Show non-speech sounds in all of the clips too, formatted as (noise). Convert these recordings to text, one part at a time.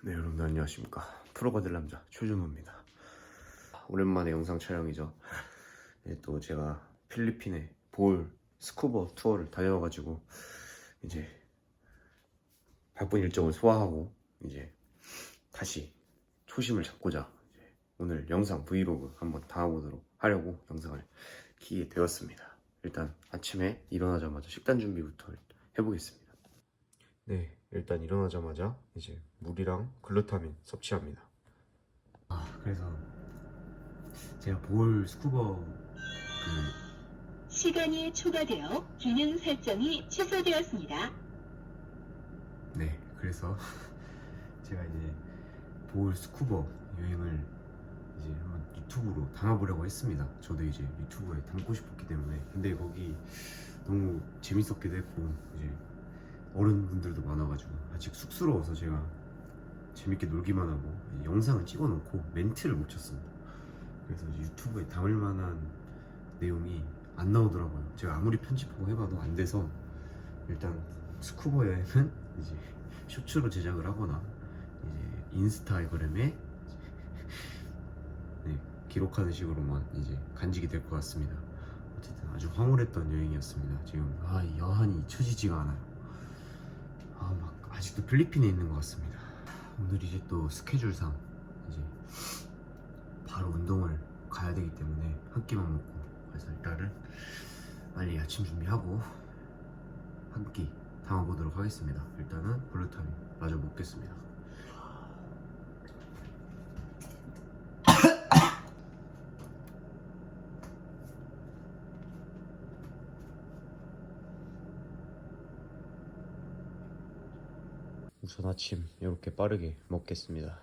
네 여러분 안녕하십니까? 프로가 될 남자 최준호입니다. 오랜만에 영상 촬영이죠. 네, 또 제가 필리핀에 볼 스쿠버 투어를 다녀와가지고 이제 바쁜 일정을 소화하고 이제 다시 초심을 잡고자 오늘 영상 브이로그 한번 담아보도록 하려고 영상을 키게 되었습니다. 일단 아침에 일어나자마자 식단 준비부터 해보겠습니다. 네, 일단 일어나자마자 이제 물이랑 글루타민 섭취합니다. 아, 그래서 제가 볼 스쿠버 그 시간이 초과되어 기능 설정이 취소되었습니다. 네, 그래서 제가 이제 볼 스쿠버 여행을 이제 한번 유튜브로 담아보려고 했습니다. 저도 이제 유튜브에 담고 싶었기 때문에 근데 거기 너무 재밌었기도 했고 이제 어른분들도 많아가지고 아직 쑥스러워서 제가 재밌게 놀기만 하고 영상을 찍어놓고 멘트를 못 쳤습니다. 그래서 유튜브에 담을 만한 내용이 안 나오더라고요. 제가 아무리 편집하고 해봐도 안 돼서 일단 스쿠버 여행은 (laughs) 이제 쇼츠로 제작을 하거나 이제 인스타그램에 (laughs) 네, 기록하는 식으로만 이제 간직이 될 것 같습니다. 어쨌든 아주 황홀했던 여행이었습니다. 지금 아, 이 여한이 잊혀지지가 않아요. 아, 막 아직도 필리핀에 있는 것 같습니다. 오늘 이제 또 스케줄상 이제 바로 운동을 가야 되기 때문에 한 끼만 먹고 그래서 일단은 빨리 아침 준비하고 한 끼 담아보도록 하겠습니다. 일단은 글루타민 마저 먹겠습니다. 우선 아침 이렇게 빠르게 먹겠습니다.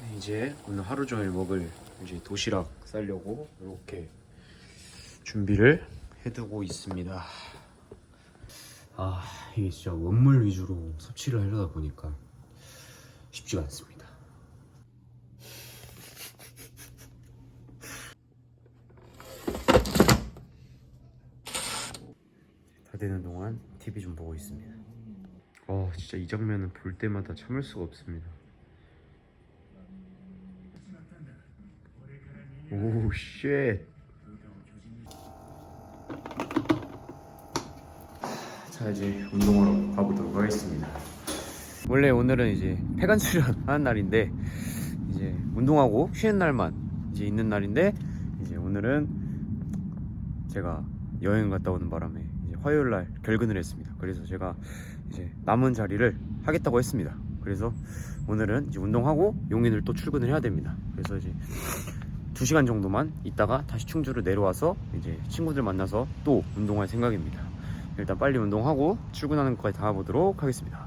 네, 이제 오늘 하루 종일 먹을 이제 도시락 싸려고 이렇게 준비를 해두고 있습니다. 아 이게 진짜 원물 위주로 섭취를 하려다 보니까 쉽지가 않습니다. 다 되는 동안 TV 좀 보고 있습니다. 어 진짜 이 장면은 볼 때마다 참을 수가 없습니다. 오 쉣. 자 이제 운동하러 가보도록 하겠습니다. 원래 오늘은 이제 폐관 수련 하는 (laughs) 날인데 이제 운동하고 쉬는 날만 이제 있는 날인데 이제 오늘은 제가 여행 갔다 오는 바람에 화요일 날 결근을 했습니다. 그래서 제가 이제 남은 자리를 하겠다고 했습니다. 그래서 오늘은 이제 운동하고 용인을 또 출근을 해야 됩니다. 그래서 이제 2시간 정도만 있다가 다시 충주로 내려와서 이제 친구들 만나서 또 운동할 생각입니다. 일단 빨리 운동하고 출근하는 것까지 담아보도록 하겠습니다.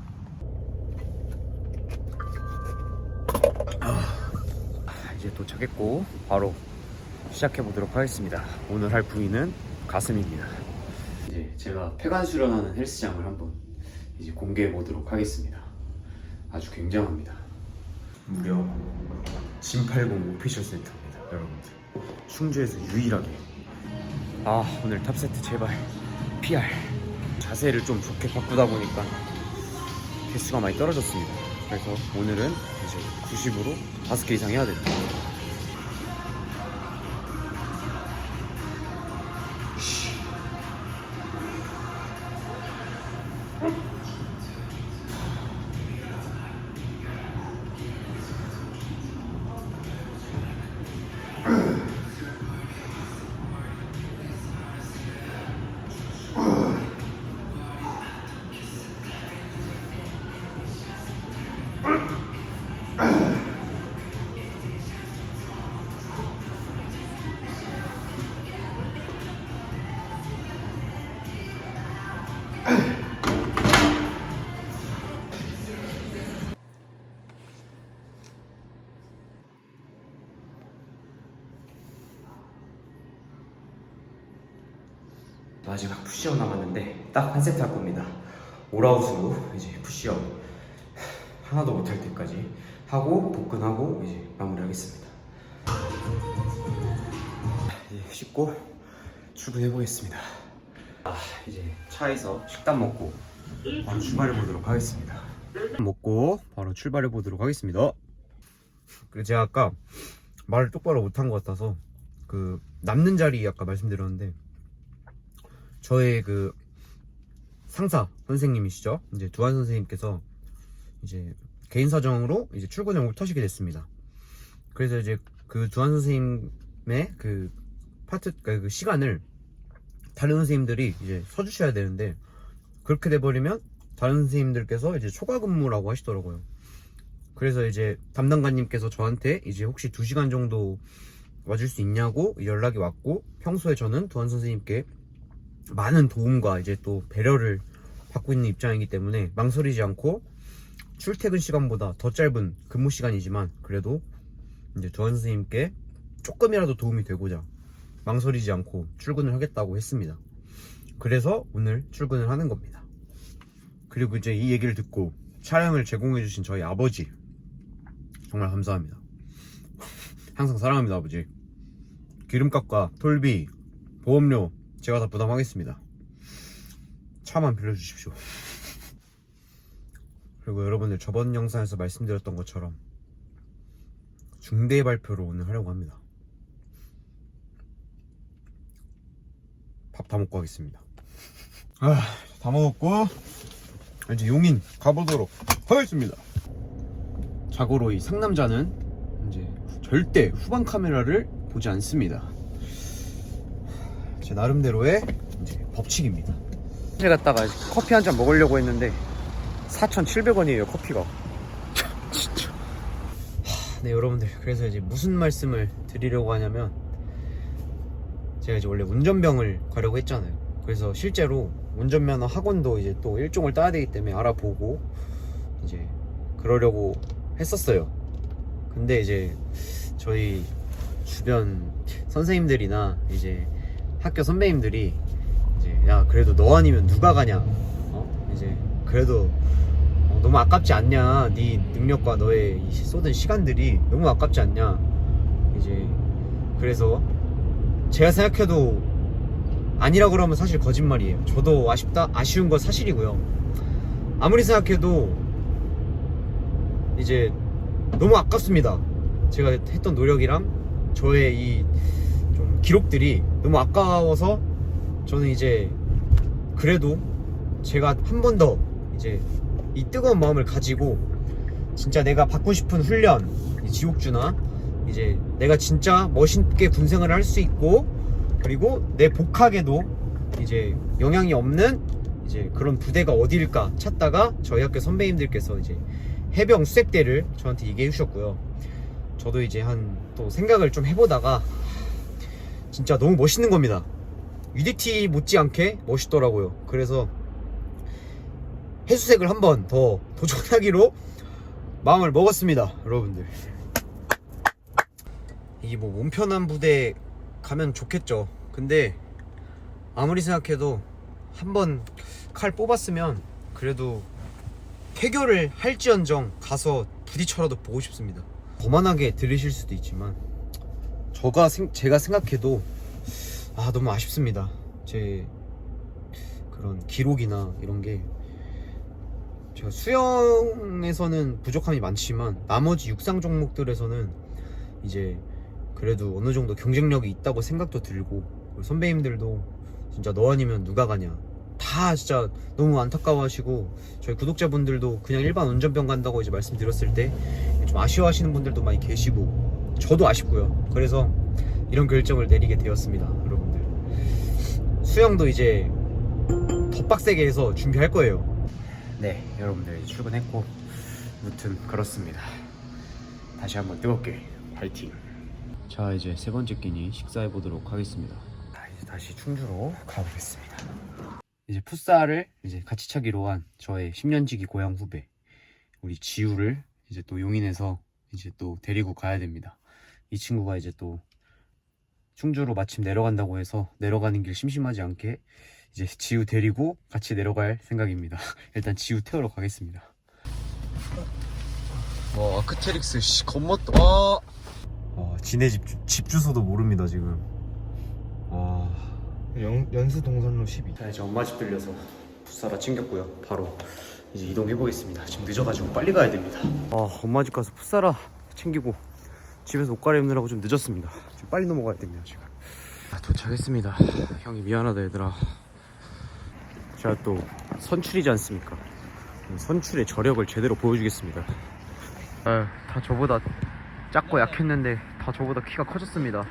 아, 이제 도착했고 바로 시작해 보도록 하겠습니다. 오늘 할 부위는 가슴입니다. 이제 제가 폐관 수련하는 헬스장을 한번 이제 공개해 보도록 하겠습니다. 아주 굉장합니다. 무려 진80 오피셜 센터입니다, 여러분들. 충주에서 유일하게. 아 오늘 탑 세트 제발 PR. 자세를 좀 좋게 바꾸다 보니까 개수가 많이 떨어졌습니다. 그래서 오늘은 이제 90으로 5개 이상 해야 됩니다. 마지막 푸시업 남았는데 딱 한 세트 할 겁니다. 올아웃으로 이제 푸시업 하나도 못 할 때까지 하고 복근하고 이제 마무리하겠습니다. 이제 씻고 출근해 보겠습니다. 아 이제 차에서 식단 먹고 바로 출발해 보도록 하겠습니다. 먹고 바로 출발해 보도록 하겠습니다. 그 제가 아까 말을 똑바로 못한 것 같아서 그 남는 자리 아까 말씀드렸는데 저의 그 상사 선생님이시죠 이제 두한 선생님께서 이제 개인 사정으로 이제 출근을 못 하시게 됐습니다. 그래서 이제 그 두한 선생님의 그 파트 그그 시간을 다른 선생님들이 이제 서주셔야 되는데 그렇게 돼버리면 다른 선생님들께서 이제 초과 근무라고 하시더라고요. 그래서 이제 담당관님께서 저한테 이제 혹시 2시간 정도 와줄 수 있냐고 연락이 왔고 평소에 저는 두한 선생님께 많은 도움과 이제 또 배려를 받고 있는 입장이기 때문에 망설이지 않고 출퇴근 시간보다 더 짧은 근무 시간이지만 그래도 이제 두한 선생님께 조금이라도 도움이 되고자 망설이지 않고 출근을 하겠다고 했습니다. 그래서 오늘 출근을 하는 겁니다. 그리고 이제 이 얘기를 듣고 차량을 제공해주신 저희 아버지 정말 감사합니다. 항상 사랑합니다 아버지. 기름값과 톨비, 보험료 제가 다 부담하겠습니다. 차만 빌려주십시오. 그리고 여러분들 저번 영상에서 말씀드렸던 것처럼 중대 발표를 오늘 하려고 합니다. 밥 다 먹고 하겠습니다. 아, 다 먹었고 이제 용인 가보도록 하겠습니다. 자고로 이 상남자는 이제 절대 후방 카메라를 보지 않습니다. 제 나름대로의 법칙입니다. 제 갔다가 커피 한 잔 먹으려고 했는데 4,700원이에요 커피가. 진짜. 하, 네 여러분들 그래서 이제 무슨 말씀을 드리려고 하냐면 제가 이제 원래 운전병을 가려고 했잖아요. 그래서 실제로 운전면허 학원도 이제 또 일종을 따야 되기 때문에 알아보고 이제 그러려고 했었어요. 근데 이제 저희 주변 선생님들이나 이제 학교 선배님들이 이제 야 그래도 너 아니면 누가 가냐 어 이제 그래도 어, 너무 아깝지 않냐 네 능력과 너의 이 쏟은 시간들이 너무 아깝지 않냐 이제 그래서 제가 생각해도 아니라 그러면 사실 거짓말이에요. 저도 아쉽다 아쉬운 건 사실이고요. 아무리 생각해도 이제 너무 아깝습니다. 제가 했던 노력이랑 저의 이 좀 기록들이 너무 아까워서 저는 이제 그래도 제가 한 번 더 이제 이 뜨거운 마음을 가지고 진짜 내가 받고 싶은 훈련, 이 지옥주나 이제 내가 진짜 멋있게 군생활을 할 수 있고 그리고 내 복학에도 이제 영향이 없는 이제 그런 부대가 어디일까 찾다가 저희 학교 선배님들께서 이제 해병 수색대를 저한테 얘기해 주셨고요. 저도 이제 한 또 생각을 좀 해보다가 진짜 너무 멋있는 겁니다. UDT 못지않게 멋있더라고요. 그래서 해수색을 한번 더 도전하기로 마음을 먹었습니다. 여러분들. 이게 뭐 몸 편한 부대 가면 좋겠죠. 근데 아무리 생각해도 한번 칼 뽑았으면 그래도 퇴교를 할지언정 가서 부딪혀라도 보고 싶습니다. 거만하게 들으실 수도 있지만 저가 생- 제가 생각해도 아 너무 아쉽습니다. 제 그런 기록이나 이런 게 제가 수영에서는 부족함이 많지만 나머지 육상 종목들에서는 이제 그래도 어느 정도 경쟁력이 있다고 생각도 들고 선배님들도 진짜 너 아니면 누가 가냐 다 진짜 너무 안타까워하시고 저희 구독자분들도 그냥 일반 운전병 간다고 이제 말씀드렸을 때 좀 아쉬워하시는 분들도 많이 계시고 저도 아쉽고요. 그래서 이런 결정을 내리게 되었습니다 여러분들. 수영도 이제 더 빡세게 해서 준비할 거예요. 네 여러분들 출근했고 무튼 그렇습니다. 다시 한번 뜨겁게 파이팅. 자 이제 세 번째 끼니 식사해 보도록 하겠습니다. 자 이제 다시 충주로 가보겠습니다. 이제 풋살을 이제 같이 차기로 한 저의 10년지기 고향 후배 우리 지우를 이제 또 용인에서 이제 또 데리고 가야 됩니다 이 친구가 이제 또 충주로 마침 내려간다고 해서 내려가는 길 심심하지 않게 이제 지우 데리고 같이 내려갈 생각입니다. (laughs) 일단 지우 태우러 가겠습니다. 와 아크테릭스 씨 겁먹다 와 와, 지네 집, 주- 집 주소도 모릅니다 지금. 와. 연, 연수 동선로 12. 자 이제 엄마 집 들려서 부사라 챙겼고요. 바로 이제 이동해 보겠습니다. 지금 늦어가지고 빨리 가야 됩니다. 아 엄마 집 가서 풋사라 챙기고 집에서 옷 갈아입느라고 좀 늦었습니다. 지금 빨리 넘어가야 됩니다 지금. 아, 도착했습니다. 형이 미안하다 얘들아. 제가 또 선출이지 않습니까? 선출의 저력을 제대로 보여주겠습니다. 아, 다 저보다 작고 약했는데 다 저보다 키가 커졌습니다.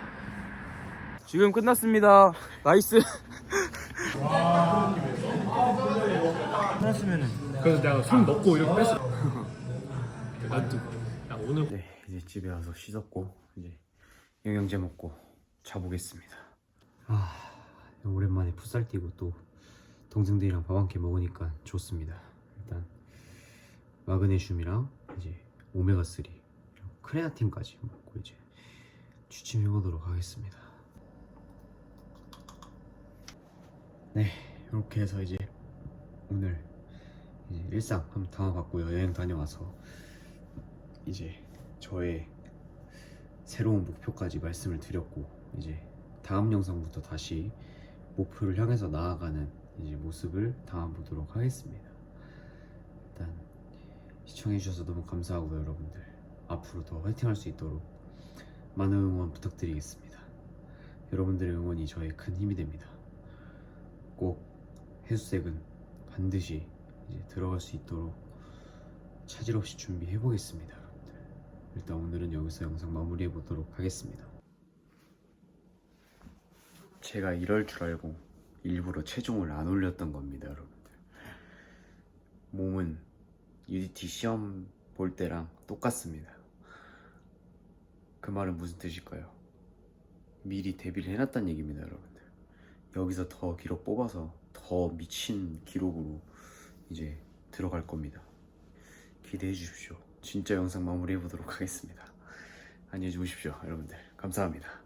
지금 끝났습니다. 나이스. 그래서 내가 손 넣고 이렇게 뺐어. (laughs) 나도 야 오늘 네, 이제 집에 와서 씻었고 이제 영양제 먹고 자보겠습니다. 아, 오랜만에 풋살 뛰고 또 동생들이랑 밥 한 끼 먹으니까 좋습니다. 일단 마그네슘이랑 이제 오메가 3, 크레아틴까지 먹고 이제 취침해 보도록 하겠습니다. 네, 이렇게 해서 이제 오늘 이제 일상 한번 담아봤고요. 여행 다녀와서 이제 저의 새로운 목표까지 말씀을 드렸고 이제 다음 영상부터 다시 목표를 향해서 나아가는 이제 모습을 담아보도록 하겠습니다. 일단 시청해주셔서 너무 감사하고요, 여러분들. 앞으로 더 화이팅할 수 있도록 많은 응원 부탁드리겠습니다. 여러분들의 응원이 저의 큰 힘이 됩니다. 꼭 해수색은 반드시 이제 들어갈 수 있도록 차질 없이 준비해 보겠습니다. 일단 오늘은 여기서 영상 마무리해 보도록 하겠습니다. 제가 이럴 줄 알고 일부러 체중을 안 올렸던 겁니다, 여러분들. 몸은 UDT 시험 볼 때랑 똑같습니다. 그 말은 무슨 뜻일까요? 미리 대비를 해놨다는 얘기입니다, 여러분들. 여기서 더 기록 뽑아서 더 미친 기록으로 이제 들어갈 겁니다. 기대해 주십시오. 진짜 영상 마무리해 보도록 하겠습니다. 안녕히 주무십시오, 여러분들. 감사합니다.